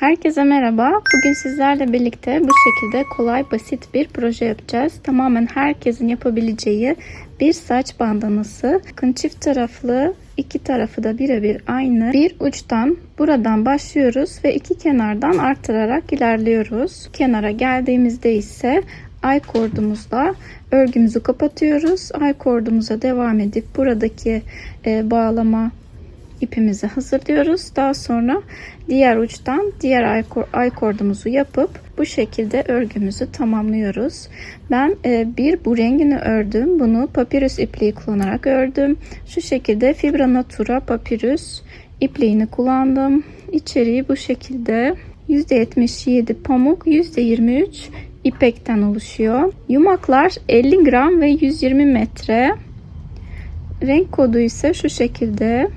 Herkese merhaba. Bugün sizlerle birlikte bu şekilde kolay basit bir proje yapacağız. Tamamen herkesin yapabileceği bir saç bandanası. Bakın çift taraflı iki tarafı da birebir aynı. Bir uçtan buradan başlıyoruz ve iki kenardan artırarak ilerliyoruz. Kenara geldiğimizde ise ay kordumuzla örgümüzü kapatıyoruz. Ay kordumuza devam edip buradaki e, bağlama ipimizi hazırlıyoruz. Daha sonra diğer uçtan diğer ay, ay kordumuzu yapıp bu şekilde örgümüzü tamamlıyoruz. Ben e, bir bu rengini ördüm. Bunu papirüs ipliği kullanarak ördüm. Şu şekilde Fibra Natura papirüs ipliğini kullandım. İçeriği bu şekilde %77 pamuk, %23 ipekten oluşuyor. Yumaklar 50 gram ve 120 metre. Renk kodu ise şu şekilde.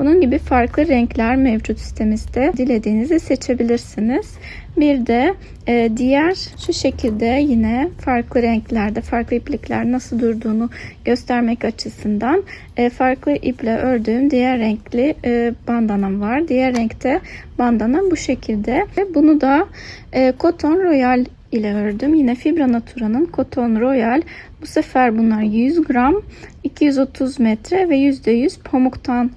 Bunun gibi farklı renkler mevcut sitemizde. Dilediğinizi seçebilirsiniz. Bir de e, diğer şu şekilde yine farklı renklerde farklı iplikler nasıl durduğunu göstermek açısından e, farklı iple ördüğüm diğer renkli e, bandanam var. Diğer renkte bandana bu şekilde. Ve bunu da e, Cotton Royal ile ördüm. Yine Fibra Natura'nın Cotton Royal. Bu sefer bunlar 100 gram, 230 metre ve %100 pamuktan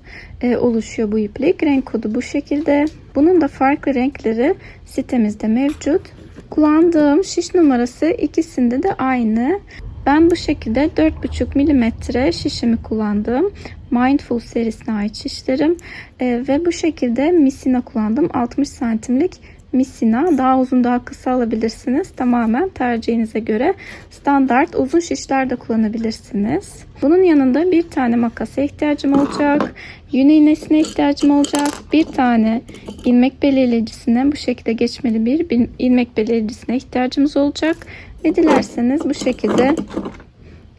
e, oluşuyor bu iplik. Renk kodu bu şekilde. Bunun da farklı renkleri sitemizde mevcut. Kullandığım şiş numarası ikisinde de aynı. Ben bu şekilde 4,5 milimetre şişimi kullandım. Mindful serisine ait şişlerim. E, ve bu şekilde misina kullandım. 60 santimlik misina. Daha uzun daha kısa alabilirsiniz. Tamamen tercihinize göre. Standart uzun şişler de kullanabilirsiniz. Bunun yanında bir tane makasa ihtiyacım olacak. Yün iğnesine ihtiyacım olacak. Bir tane ilmek belirleyicisine bu şekilde geçmeli bir ilmek belirleyicisine ihtiyacımız olacak. Ve dilerseniz bu şekilde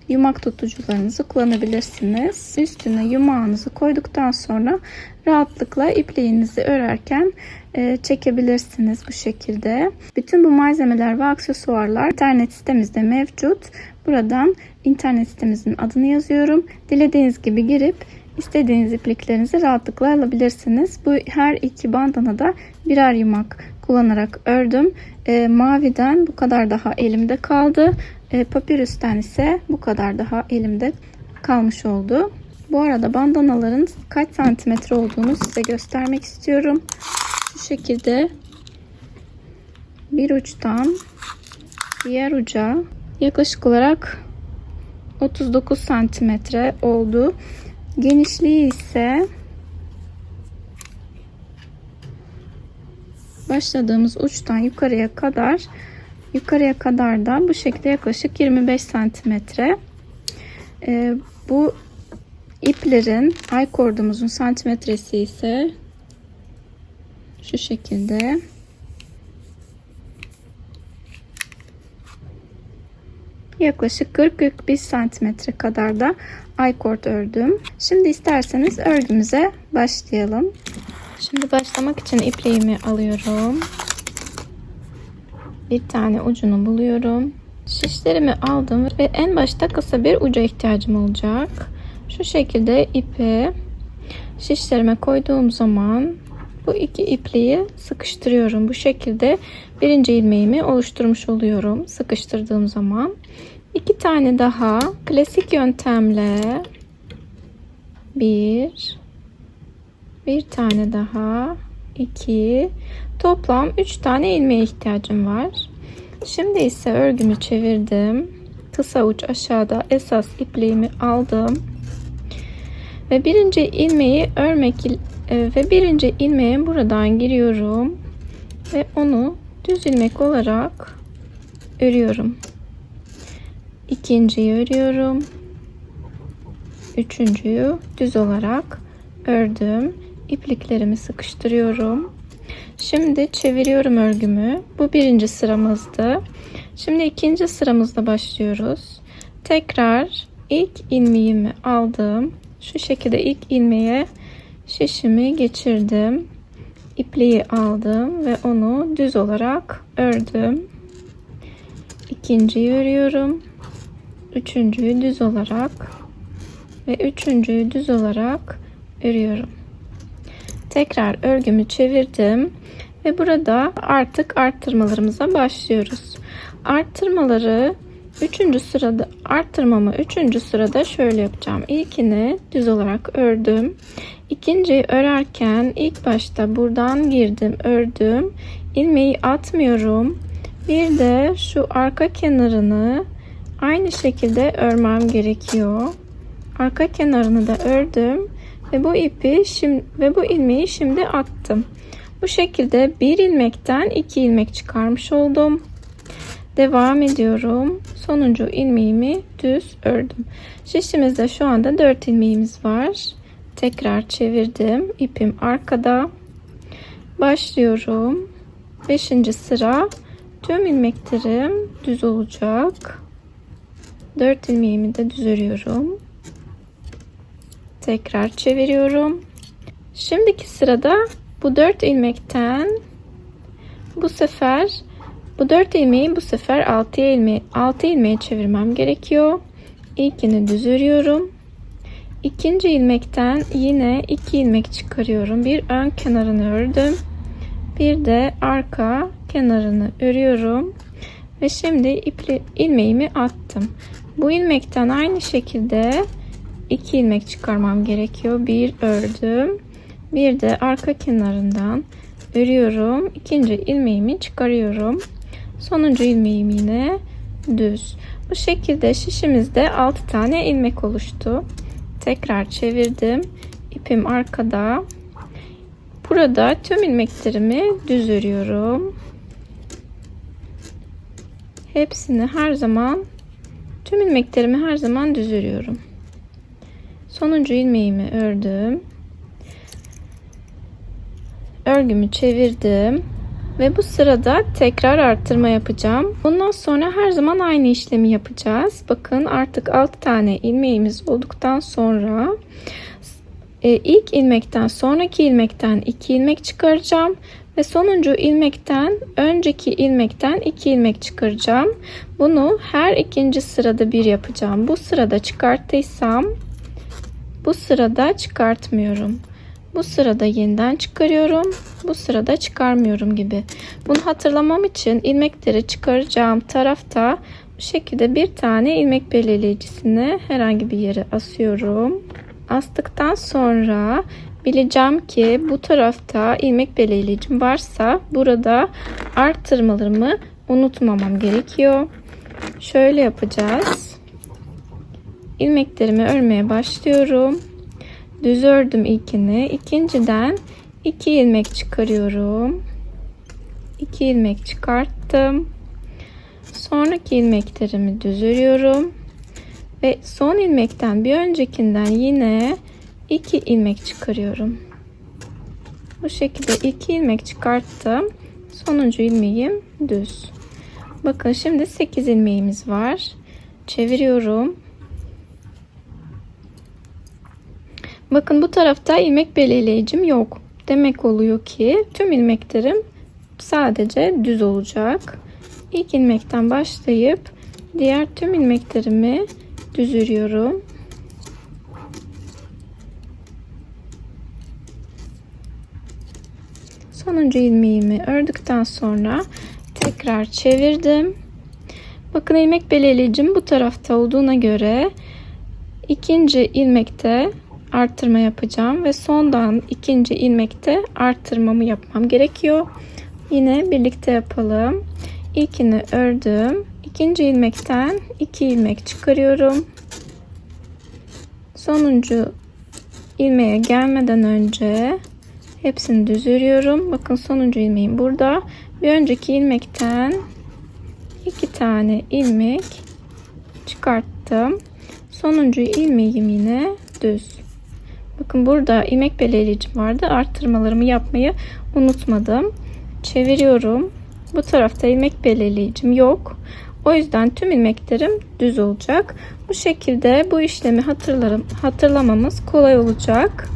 yumak tutucularınızı kullanabilirsiniz. Üstüne yumağınızı koyduktan sonra rahatlıkla ipliğinizi örerken e, çekebilirsiniz bu şekilde. Bütün bu malzemeler ve aksesuarlar internet sitemizde mevcut. Buradan internet sitemizin adını yazıyorum. Dilediğiniz gibi girip istediğiniz ipliklerinizi rahatlıkla alabilirsiniz. Bu her iki bandana da birer yumak kullanarak ördüm. E, maviden bu kadar daha elimde kaldı. E, papirüsten ise bu kadar daha elimde kalmış oldu. Bu arada bandanaların kaç santimetre olduğunu size göstermek istiyorum. Şu şekilde bir uçtan diğer uca yaklaşık olarak 39 santimetre oldu. Genişliği ise başladığımız uçtan yukarıya kadar yukarıya kadar da bu şekilde yaklaşık 25 santimetre. Ee, bu iplerin ay kordumuzun santimetresi ise şu şekilde yaklaşık 40-41 santimetre kadar da ay kord ördüm. Şimdi isterseniz örgümüze başlayalım. Şimdi başlamak için ipliğimi alıyorum. Bir tane ucunu buluyorum. Şişlerimi aldım ve en başta kısa bir uca ihtiyacım olacak. Şu şekilde ipi şişlerime koyduğum zaman bu iki ipliği sıkıştırıyorum. Bu şekilde birinci ilmeğimi oluşturmuş oluyorum. Sıkıştırdığım zaman. iki tane daha klasik yöntemle bir bir tane daha iki toplam üç tane ilmeğe ihtiyacım var. Şimdi ise örgümü çevirdim. Kısa uç aşağıda esas ipliğimi aldım. Ve birinci ilmeği örmek e, ve birinci ilmeğe buradan giriyorum ve onu düz ilmek olarak örüyorum. İkinciyi örüyorum. Üçüncüyü düz olarak ördüm. İpliklerimi sıkıştırıyorum. Şimdi çeviriyorum örgümü. Bu birinci sıramızdı. Şimdi ikinci sıramızda başlıyoruz. Tekrar ilk ilmeğimi aldım. Şu şekilde ilk ilmeğe şişimi geçirdim. İpliği aldım ve onu düz olarak ördüm. İkinciyi örüyorum. Üçüncüyü düz olarak ve üçüncüyü düz olarak örüyorum. Tekrar örgümü çevirdim Ve burada artık arttırmalarımıza başlıyoruz. Arttırmaları 3. sırada arttırmamı 3. sırada şöyle yapacağım. İlkini düz olarak ördüm. İkinciyi örerken ilk başta buradan girdim, ördüm. ilmeği atmıyorum. Bir de şu arka kenarını aynı şekilde örmem gerekiyor. Arka kenarını da ördüm ve bu ipi şimdi ve bu ilmeği şimdi attım. Bu şekilde bir ilmekten iki ilmek çıkarmış oldum. Devam ediyorum. Sonuncu ilmeğimi düz ördüm. Şişimizde şu anda 4 ilmeğimiz var. Tekrar çevirdim. İpim arkada. Başlıyorum. 5. sıra tüm ilmeklerim düz olacak. 4 ilmeğimi de düz örüyorum. Tekrar çeviriyorum. Şimdiki sırada bu 4 ilmekten bu sefer bu 4 ilmeği bu sefer 6 ilmeği 6 ilmeğe çevirmem gerekiyor. İlkini düz örüyorum. İkinci ilmekten yine 2 ilmek çıkarıyorum. Bir ön kenarını ördüm. Bir de arka kenarını örüyorum. Ve şimdi ipli ilmeğimi attım. Bu ilmekten aynı şekilde 2 ilmek çıkarmam gerekiyor. Bir ördüm. Bir de arka kenarından örüyorum. İkinci ilmeğimi çıkarıyorum. Sonuncu ilmeğim yine düz. Bu şekilde şişimizde 6 tane ilmek oluştu. Tekrar çevirdim. İpim arkada. Burada tüm ilmeklerimi düz örüyorum. Hepsini her zaman tüm ilmeklerimi her zaman düz örüyorum. Sonuncu ilmeğimi ördüm. Örgümü çevirdim. Ve bu sırada tekrar arttırma yapacağım. Bundan sonra her zaman aynı işlemi yapacağız. Bakın artık 6 tane ilmeğimiz olduktan sonra e, ilk ilmekten sonraki ilmekten 2 ilmek çıkaracağım ve sonuncu ilmekten önceki ilmekten 2 ilmek çıkaracağım. Bunu her ikinci sırada bir yapacağım. Bu sırada çıkarttıysam bu sırada çıkartmıyorum. Bu sırada yeniden çıkarıyorum. Bu sırada çıkarmıyorum gibi. Bunu hatırlamam için ilmekleri çıkaracağım tarafta bu şekilde bir tane ilmek belirleyicisini herhangi bir yere asıyorum. Astıktan sonra bileceğim ki bu tarafta ilmek belirleyicim varsa burada arttırmalarımı unutmamam gerekiyor. Şöyle yapacağız. İlmeklerimi örmeye başlıyorum. Düz ördüm ilkini. İkinciden iki ilmek çıkarıyorum. 2 ilmek çıkarttım. Sonraki ilmeklerimi düz örüyorum. Ve son ilmekten bir öncekinden yine 2 ilmek çıkarıyorum. Bu şekilde 2 ilmek çıkarttım. Sonuncu ilmeğim düz. Bakın şimdi 8 ilmeğimiz var. Çeviriyorum Bakın bu tarafta ilmek belirleyicim yok. Demek oluyor ki tüm ilmeklerim sadece düz olacak. İlk ilmekten başlayıp diğer tüm ilmeklerimi düz örüyorum. Sonuncu ilmeğimi ördükten sonra tekrar çevirdim. Bakın ilmek belirleyicim bu tarafta olduğuna göre ikinci ilmekte arttırma yapacağım ve sondan ikinci ilmekte arttırmamı yapmam gerekiyor. Yine birlikte yapalım. İlkini ördüm. İkinci ilmekten iki ilmek çıkarıyorum. Sonuncu ilmeğe gelmeden önce hepsini düz örüyorum. Bakın sonuncu ilmeğim burada. Bir önceki ilmekten iki tane ilmek çıkarttım. Sonuncu ilmeğim yine düz. Bakın burada ilmek belirleyicim vardı. Arttırmalarımı yapmayı unutmadım. Çeviriyorum. Bu tarafta ilmek belirleyicim yok. O yüzden tüm ilmeklerim düz olacak. Bu şekilde bu işlemi hatırlarım, hatırlamamız kolay olacak.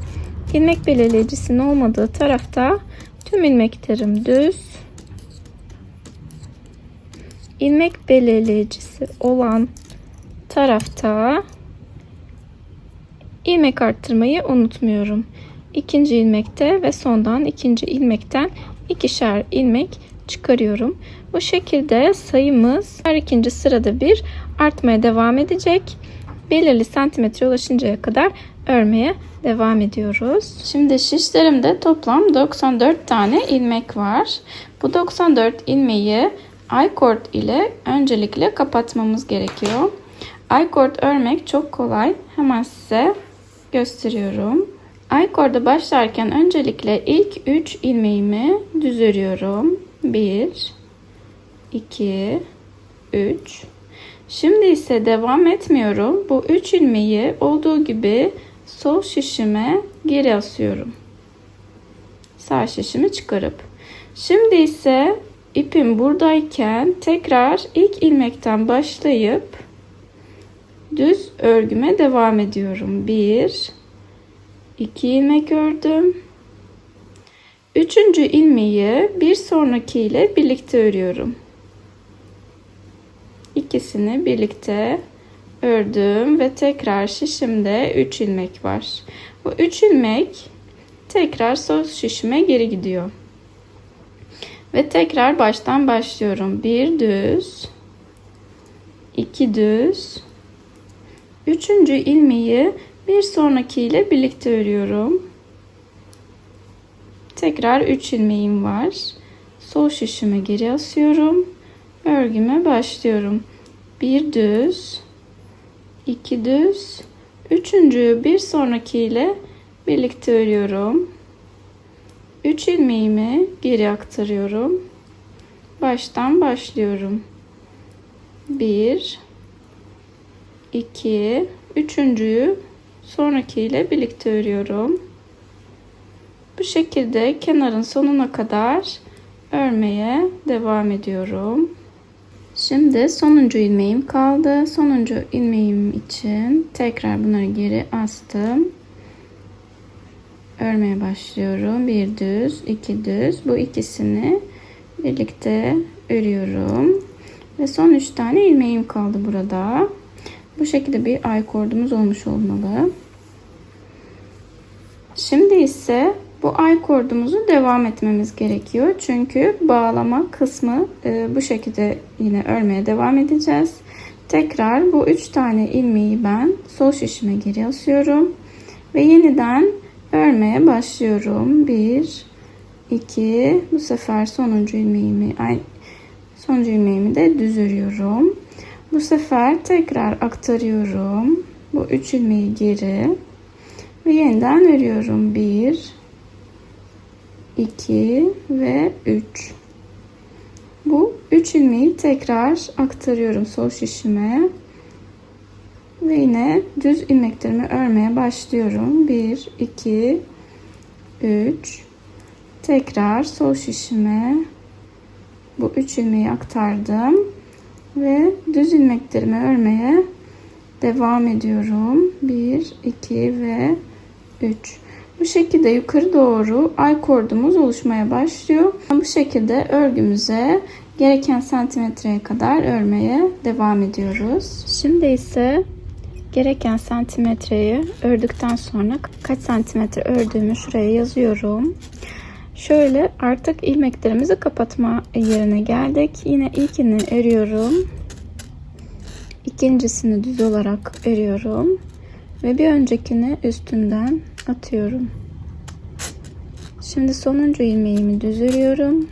İlmek belirleyicisinin olmadığı tarafta tüm ilmeklerim düz. İlmek belirleyicisi olan tarafta ilmek arttırmayı unutmuyorum. İkinci ilmekte ve sondan ikinci ilmekten ikişer ilmek çıkarıyorum. Bu şekilde sayımız her ikinci sırada bir artmaya devam edecek. Belirli santimetre ulaşıncaya kadar örmeye devam ediyoruz. Şimdi şişlerimde toplam 94 tane ilmek var. Bu 94 ilmeği I-cord ile öncelikle kapatmamız gerekiyor. I-cord örmek çok kolay. Hemen size gösteriyorum. I-cord'a başlarken öncelikle ilk 3 ilmeğimi düz örüyorum. 1 2 3 Şimdi ise devam etmiyorum. Bu 3 ilmeği olduğu gibi sol şişime geri asıyorum. Sağ şişimi çıkarıp. Şimdi ise ipim buradayken tekrar ilk ilmekten başlayıp düz örgüme devam ediyorum. 1 2 ilmek ördüm. Üçüncü ilmeği bir sonraki ile birlikte örüyorum. İkisini birlikte ördüm ve tekrar şişimde 3 ilmek var. Bu 3 ilmek tekrar sol şişime geri gidiyor. Ve tekrar baştan başlıyorum. Bir düz, iki düz, üçüncü ilmeği bir sonraki ile birlikte örüyorum. Tekrar 3 ilmeğim var. Sol şişime geri asıyorum. Örgüme başlıyorum. Bir düz, iki düz, üçüncüyü bir sonraki ile birlikte örüyorum. 3 ilmeğimi geri aktarıyorum. Baştan başlıyorum. 1 2 üçüncüyü sonraki ile birlikte örüyorum. Bu şekilde kenarın sonuna kadar örmeye devam ediyorum. Şimdi sonuncu ilmeğim kaldı. Sonuncu ilmeğim için tekrar bunları geri astım. Örmeye başlıyorum. Bir düz, iki düz. Bu ikisini birlikte örüyorum. Ve son üç tane ilmeğim kaldı burada. Bu şekilde bir ay kordumuz olmuş olmalı. Şimdi ise bu ay kordumuzu devam etmemiz gerekiyor. Çünkü bağlama kısmı e, bu şekilde yine örmeye devam edeceğiz. Tekrar bu üç tane ilmeği ben sol şişime geri asıyorum. Ve yeniden örmeye başlıyorum. 1 2 bu sefer sonuncu ilmeğimi ay sonuncu ilmeğimi de düz örüyorum. Bu sefer tekrar aktarıyorum. Bu üç ilmeği geri ve yeniden örüyorum. 1 2 ve 3 bu 3 ilmeği tekrar aktarıyorum sol şişime. Ve yine düz ilmeklerimi örmeye başlıyorum. 1 2 3 tekrar sol şişime bu 3 ilmeği aktardım ve düz ilmeklerimi örmeye devam ediyorum 1 2 ve 3 bu şekilde yukarı doğru ay kordumuz oluşmaya başlıyor. Bu şekilde örgümüze gereken santimetreye kadar örmeye devam ediyoruz. Şimdi ise gereken santimetreyi ördükten sonra kaç santimetre ördüğümü şuraya yazıyorum. Şöyle artık ilmeklerimizi kapatma yerine geldik. Yine ilkini örüyorum. İkincisini düz olarak örüyorum. Ve bir öncekini üstünden atıyorum. Şimdi sonuncu ilmeğimi düz örüyorum.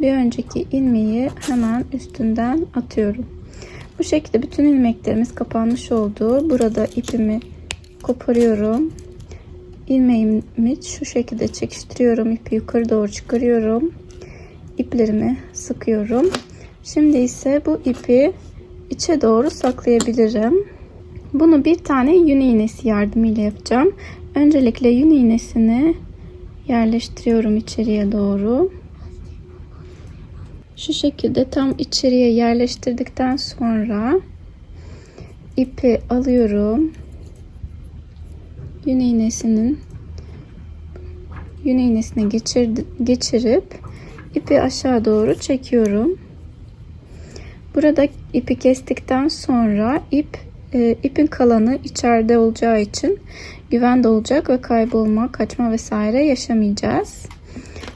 Bir önceki ilmeği hemen üstünden atıyorum. Bu şekilde bütün ilmeklerimiz kapanmış oldu. Burada ipimi koparıyorum. İlmeğimi şu şekilde çekiştiriyorum. İpi yukarı doğru çıkarıyorum. İplerimi sıkıyorum. Şimdi ise bu ipi içe doğru saklayabilirim. Bunu bir tane yün iğnesi yardımıyla yapacağım. Öncelikle yün iğnesini yerleştiriyorum içeriye doğru. Şu şekilde tam içeriye yerleştirdikten sonra ipi alıyorum. Yün iğnesinin yün iğnesine geçir, geçirip ipi aşağı doğru çekiyorum. Burada ipi kestikten sonra ip e, ipin kalanı içeride olacağı için güvende olacak ve kaybolma, kaçma vesaire yaşamayacağız.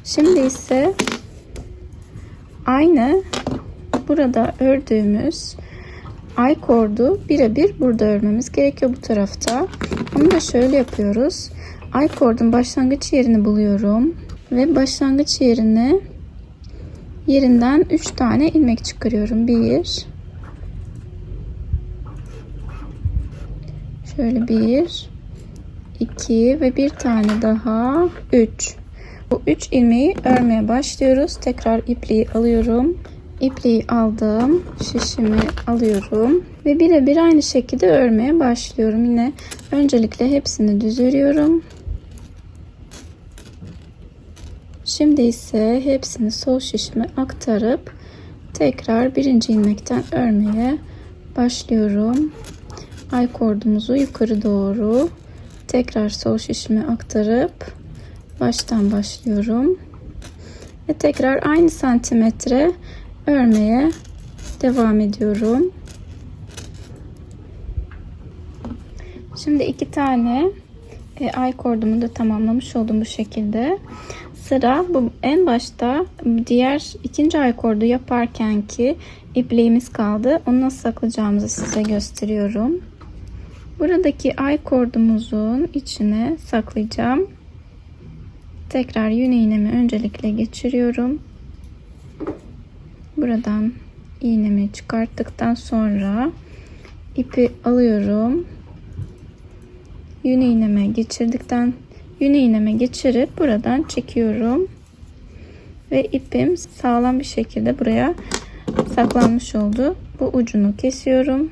Şimdi ise aynı burada ördüğümüz ay kordu birebir burada örmemiz gerekiyor bu tarafta. Onu da şöyle yapıyoruz. Ay kordun başlangıç yerini buluyorum ve başlangıç yerine yerinden 3 tane ilmek çıkarıyorum. 1 Şöyle 1 2 ve bir tane daha 3. Bu 3 ilmeği örmeye başlıyoruz. Tekrar ipliği alıyorum. İpliği aldım. Şişimi alıyorum. Ve birebir aynı şekilde örmeye başlıyorum. Yine öncelikle hepsini düz. Şimdi ise hepsini sol şişime aktarıp tekrar birinci ilmekten örmeye başlıyorum. Ay kordumuzu yukarı doğru tekrar sol şişime aktarıp baştan başlıyorum. Ve tekrar aynı santimetre örmeye devam ediyorum. Şimdi iki tane e, ay kordumu da tamamlamış oldum bu şekilde. Sıra bu en başta diğer ikinci ay kordu yaparken ki ipliğimiz kaldı. Onu nasıl saklayacağımızı size gösteriyorum. Buradaki ay kordumuzun içine saklayacağım. Tekrar yün iğnemi öncelikle geçiriyorum. Buradan iğnemi çıkarttıktan sonra ipi alıyorum. Yün iğneme geçirdikten yün iğneme geçirip buradan çekiyorum. Ve ipim sağlam bir şekilde buraya saklanmış oldu. Bu ucunu kesiyorum.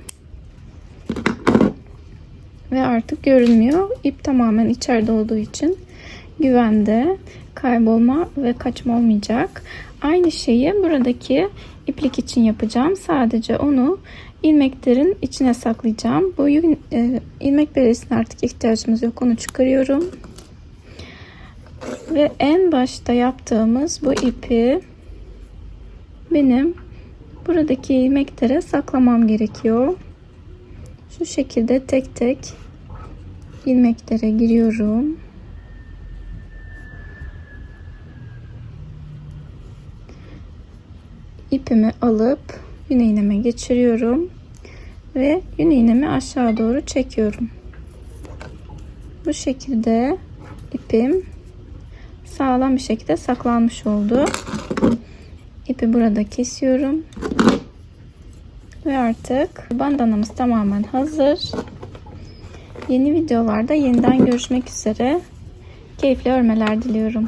Ve artık görünmüyor. İp tamamen içeride olduğu için güvende kaybolma ve kaçma olmayacak. Aynı şeyi buradaki iplik için yapacağım. Sadece onu ilmeklerin içine saklayacağım. Bu e, ilmek beresine artık ihtiyacımız yok. Onu çıkarıyorum. Ve en başta yaptığımız bu ipi benim buradaki ilmeklere saklamam gerekiyor. Şu şekilde tek tek ilmeklere giriyorum. İpimi alıp yün iğneme geçiriyorum ve yün iğnemi aşağı doğru çekiyorum. Bu şekilde ipim sağlam bir şekilde saklanmış oldu. İpi burada kesiyorum. Ve artık bandanamız tamamen hazır. Yeni videolarda yeniden görüşmek üzere. Keyifli örmeler diliyorum.